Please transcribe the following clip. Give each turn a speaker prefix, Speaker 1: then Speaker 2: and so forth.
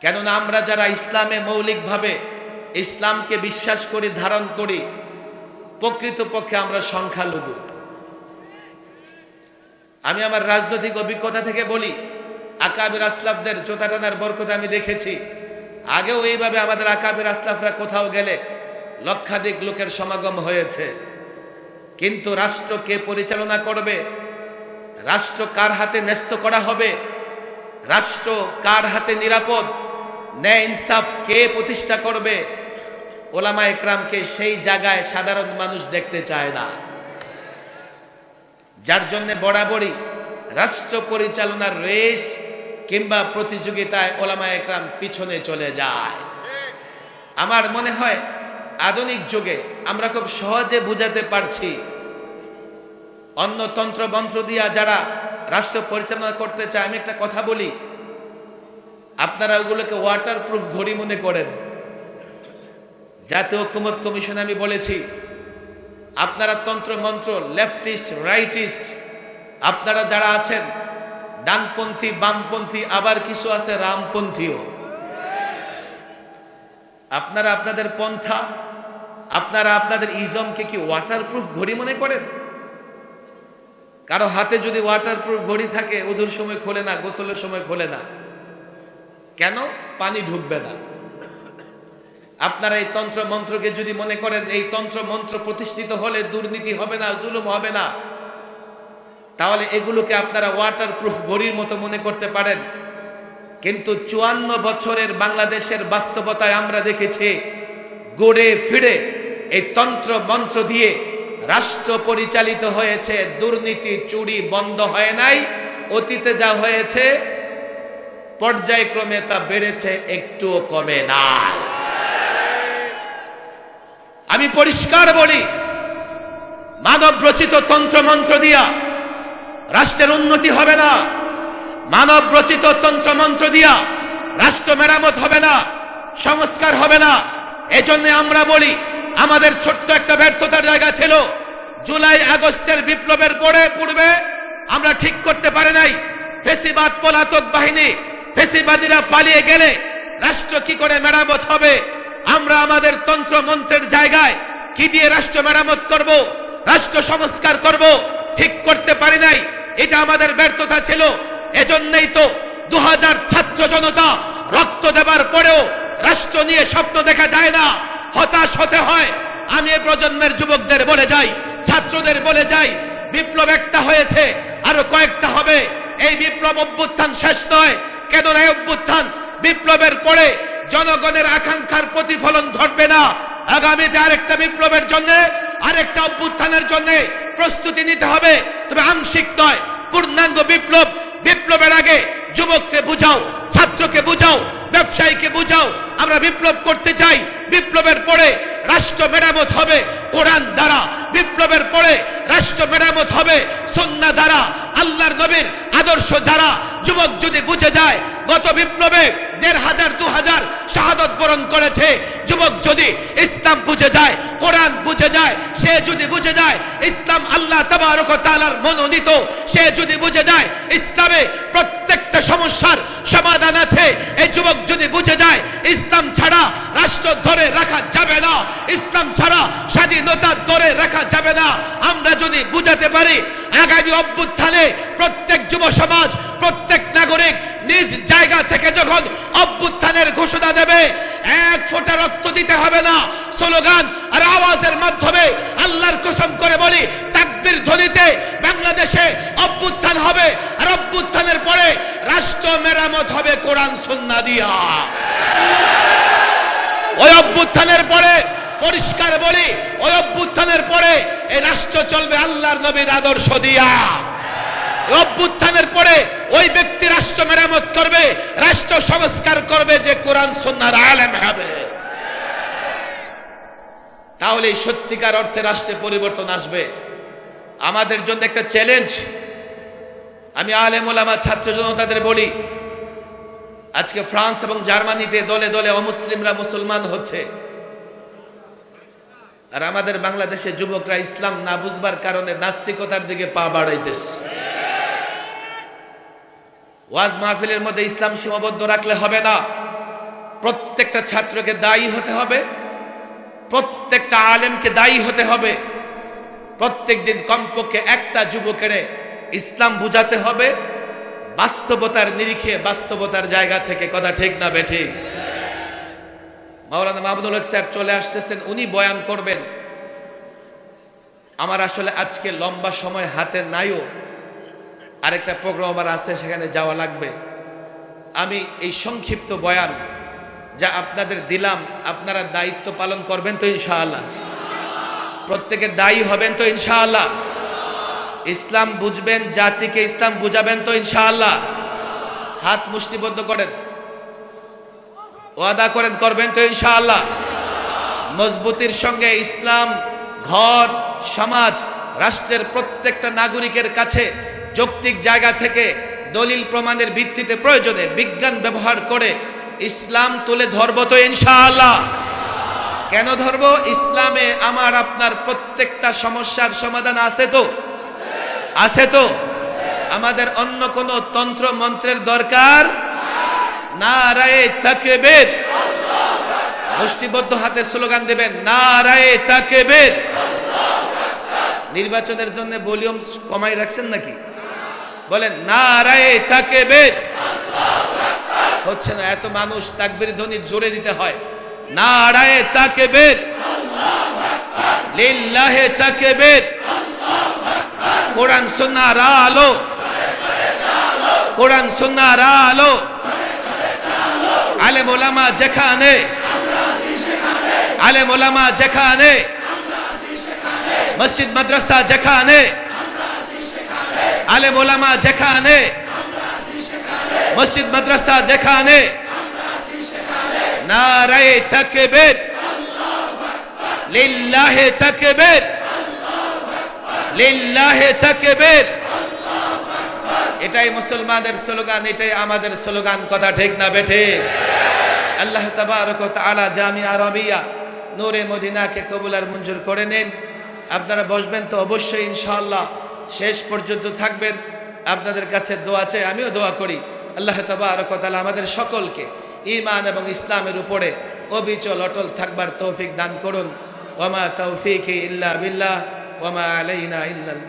Speaker 1: কেননা আমরা যারা ইসলামে মৌলিকভাবে ইসলামকে বিশ্বাস করি, ধারণ করি, প্রকৃতপক্ষে আমরা সংখ্যালঘু। আমি আমার রাজনৈতিক অভিজ্ঞতা থেকে বলি, আকাবির আসলাফদের জোতা টানার বরকত আমি দেখেছি। আগেও এইভাবে আমাদের আকাবির আসলাফরা কোথাও গেলে লক্ষাধিক লোকের সমাগম হয়েছে। কিন্তু রাষ্ট্র কে পরিচালনা করবে? রাষ্ট্র কার হাতে ন্যস্ত করা হবে? রাষ্ট্র কার হাতে নিরাপদ? ন্যায় ইনসাফ কে প্রতিষ্ঠা করবে? ওলামা একরামকে সেই জায়গায় সাধারণ মানুষ দেখতে চায় না। যার জন্য বরাবরই রাষ্ট্র পরিচালনার রেস কিংবা প্রতিযোগিতায় ওলামা একরাম পিছনে চলে যায়। আমার মনে হয় আধুনিক যুগে আমরা খুব সহজে বুঝাতে পারছি, অন্য তন্ত্র মন্ত্র দিয়া যারা রাষ্ট্র পরিচালনা করতে চায়, আমি একটা কথা বলি। আপনারা ওগুলোকে ওয়াটার প্রুফ ঘড়ি মনে করেন। জাতীয় ঐক্যমত কমিশন আমি বলেছি, আপনারা তন্ত্র মন্ত্র লেফটিস্ট রাইটিস্ট আপনারা যারা আছেন, ডানপন্থী, বামপন্থী, আবার কিছু আছে রামপন্থীও। আপনারা আপনাদের পন্থা, আপনারা আপনাদের ইজমকে কি ওয়াটারপ্রুফ ঘড়ি মনে করেন? কারও হাতে যদি ওয়াটারপ্রুফ ঘড়ি থাকে, ওজুর সময় খোলে না, গোসলের সময় খোলে না। কেন? পানি ঢুকবে না। আপনারা এই তন্ত্র মন্ত্রকে যদি মনে করেন, এই তন্ত্র মন্ত্র প্রতিষ্ঠিত হলে দুর্নীতি হবে না, জুলুম হবে না, তাহলে এগুলোকে আপনারা ওয়াটার প্রুফ ঘড়ির মতো মনে করতে পারেন। কিন্তু চুয়ান্ন বছরের বাংলাদেশের বাস্তবতায় আমরা দেখেছি, গড়ে ফিরে এই তন্ত্র মন্ত্র দিয়ে রাষ্ট্র পরিচালিত হয়েছে, দুর্নীতি চুরি বন্ধ হয় নাই, অতীতে যা হয়েছে পর্যায়ক্রমে তা বেড়েছে, একটুও কমে না আমি পরিষ্কার বলি মানব রচিত তন্ত্রমন্ত্র দিয়া রাষ্ট্রের উন্নতি হবে না। মানব রচিত তন্ত্রমন্ত্র দিয়া রাষ্ট্র মেরামত হবে না, সংস্কার হবে না। এজন্য আমরা বলি, আমাদের ছোট্ট একটা ব্যর্থতার জায়গা ছিল, জুলাই আগস্টের বিপ্লবের পরে, পূর্বে আমরা ঠিক করতে পারে নাই। ফেসিবাদ, পলাতক বাহিনী ফেসিবাদীরা পালিয়ে গেলে রাষ্ট্র কি করে মেরামত হবে? আমরা আমাদের তন্ত্র মন্ত্রের জায়গায় কি দিয়ে রাষ্ট্র মেরামত করব? রাষ্ট্র সংস্কার করব? ঠিক করতে পারি নাই। এটা আমাদের ব্যর্থতা ছিল। এজন্যই তো দু ছাত্র জনতা রক্ত দেবার পরেও রাষ্ট্র নিয়ে স্বপ্ন দেখা যায় না। হতাশ হতে হয়। আমি এ প্রজন্মের যুবকদের বলে যাই, ছাত্রদের বলে যাই, বিপ্লব একটা হয়েছে, আরও কয়েকটা হবে। এই বিপ্লব অভ্যুত্থান শেষ নয়। কেন এই অভ্যুত্থান বিপ্লবের পরে জনগণের আকাঙ্ক্ষার প্রতিফলন ঘটবে না। আগামীতে আরেকটা বিপ্লবের জন্য, আরেকটা অভ্যুত্থানের জন্য প্রস্তুতি নিতে হবে। তবে আংশিক নয়, পূর্ণাঙ্গ বিপ্লব, বিপ্লবের আগে যুবককে বুঝাও, ছাত্রকে বুঝাও, ব্যবসায়ীকে বুঝাও। আমরা বিপ্লব করতে চাই, বিপ্লবের পরে রাষ্ট্র মেরামত হবে কোরআন দ্বারা বিপ্লবের পরে রাষ্ট্র মেরামত হবে সন্না দ্বারা আল্লাহর নবীর আদর্শ দ্বারা যুবক যদি বুঝে যায় গত বিপ্লবে দেড় হাজার দু হাজার শাহাদত বরণ করেছে। যুবক যদি ইসলাম বুঝে যায়, কোরআন বুঝে যায়, সে যদি বুঝে যায়, ইসলাম আল্লাহ তাবারক তাআলার মনোনীত, সে যদি বুঝে যায়, ইসলামে প্রত্যেকটা সমস্যার সমাধান আছে। এই যুবক যদি বুঝে যায়, ইসলাম ছাড়া রাষ্ট্র ধরে রাখা যাবে না, ইসলাম ছাড়া স্বাধীনতা ধরে রাখা যাবে না। আমরা যদি বুঝাতে পারি, আগামী অভ্যুত্থানে প্রত্যেক যুব সমাজ, প্রত্যেক নাগরিক নিজ জায়গা থেকে যখন অভ্যুত্থানের ঘোষণা দেবে, এক ফোঁটা রক্ত দিতে হবে না। স্লোগান আর আওয়াজের মাধ্যমে আল্লাহর কসম করে বলি, তাকবীর ধ্বনিতে বাংলাদেশে অভ্যুত্থান হবে, আর অভ্যুত্থানের পরে রাষ্ট্র মেরামত হবে কোরআন সুন্না দিয়া। ওই অভ্যুত্থানের পরে পরিষ্কার বলি, ওই অভ্যুত্থানের পরে এই রাষ্ট্র চলবে আল্লাহর নবীর আদর্শ দিয়া। অভ্যুত্থানের পরে ওই ব্যক্তি রাষ্ট্র মেরামত করবে, রাষ্ট্র সংস্কার করবে যে কোরআন সন্ন্যার আলেম হবে। তাহলে এই সত্যিকার অর্থে রাষ্ট্রে পরিবর্তন আসবে। আমাদের জন্য একটা চ্যালেঞ্জ আমি আলেম ওলামা, ছাত্র জনতাদের বলি, আজকে ফ্রান্স এবং জার্মানিতে দলে দলে অমুসলিমরা মুসলমান হচ্ছে। আর আমাদের বাংলাদেশের যুবকরা ইসলাম না বুঝবার কারণে নাস্তিকতার দিকে পা বাড়াইতেছে। ওয়াজ মাহফিলের মধ্যে ইসলাম সীমাবদ্ধ রাখলে হবে না। প্রত্যেকটা ছাত্রকে দায়ী হতে হবে। প্রত্যেকটা আলেমকে দায়ী হতে হবে। প্রত্যেক দিন কমপক্ষে একটা যুবকের ইসলাম বুঝাতে হবে। বাস্তবতার নিরিখে বাস্তবতার জায়গা থেকে কথা ঠিক না বেঠিক মাওলানা মাহমুদুল হক স্যার চলে আসতেছেন, উনি বয়ান করবেন। আমার আসলে আজকে লম্বা সময় হাতে নাইও। আরেকটা প্রোগ্রাম আমার আছে, সেখানে যাওয়া লাগবে। আমি এই সংক্ষিপ্ত বয়ান যা আপনাদের দিলাম, আপনারা দায়িত্ব পালন করবেন তো ইনশাআল্লাহ। প্রত্যেকে দায়ী হবেন তো ইনশাআল্লাহ। ইসলাম বুঝবেন, জাতিকে ইসলাম বুঝাবেন তো ইনশাআল্লাহ। হাত মুষ্টিবদ্ধ করেন। ওয়াদা করেন, করবেন তো ইনশাআল্লাহ। মজবুতির সঙ্গে ইসলাম, ঘর, সমাজ, রাষ্ট্রের প্রত্যেকটা নাগরিকের কাছে যৌক্তিক জায়গা থেকে দলিল প্রমাণের ভিত্তিতে প্রয়োজনে বিজ্ঞান ব্যবহার করে ইসলাম তুলে ধরব তো ইনশাআল্লাহ। কেন ধরব? ইসলামে আমার আপনার প্রত্যেকটা সমস্যার সমাধান আছে তো? আছে তো? আমাদের অন্য কোনো তন্ত্র মন্ত্রের দরকার? না রায়ে তাকবীর। মুষ্টিবদ্ধ হাতে স্লোগান দেবেন না রায়ে তাকবীর। নির্বাচনের জন্য ভলিউম কমাই রাখছেন নাকি? বলেন না রায়ে তাকবীর। হচ্ছে না, এত মানুষ তাকবীর ধ্বনি জোরে দিতে হয়। না রায়ে তাকবীর। লিল্লাহে তাকবীর। কোরআন সুন্নাহর আলো। কোরআন সুন্নাহর আলো। আলেম ওলামা যেখানে। আলেম ওলামা যেখানে। মসজিদ, মাদ্রাসা যেখানে। আলেম ওলামা যেখানে, মসজিদ, মাদ্রাসা যেখানে, নারায়ে তাকবীর, লিল্লাহে তাকবীর লিল্লাহে তাকবীর। এটাই মুসলমানদের স্লোগান, এটাই আমাদের স্লোগান, কথা ঠিক না বেঠে? আল্লাহ তাবারক তাআলা জামিয়া আরবিয়া নূরে মদিনাকে কবুল আর মঞ্জুর করে নেন। আপনারা বসবেন তো অবশ্যই ইনশাআল্লাহ। শেষ পর্যন্ত থাকবেন। আপনাদের কাছে দোয়া চাই, আমিও দোয়া করি। আল্লাহ তাবারক ওয়া তাআলা আমাদের সকলকে ইমান এবং ইসলামের উপরে অবিচল অটল থাকবার তৌফিক দান করুন। ওমা তৌফিক ইল্লা বিল্লাহ ওমা আলাইনা ইল্লাল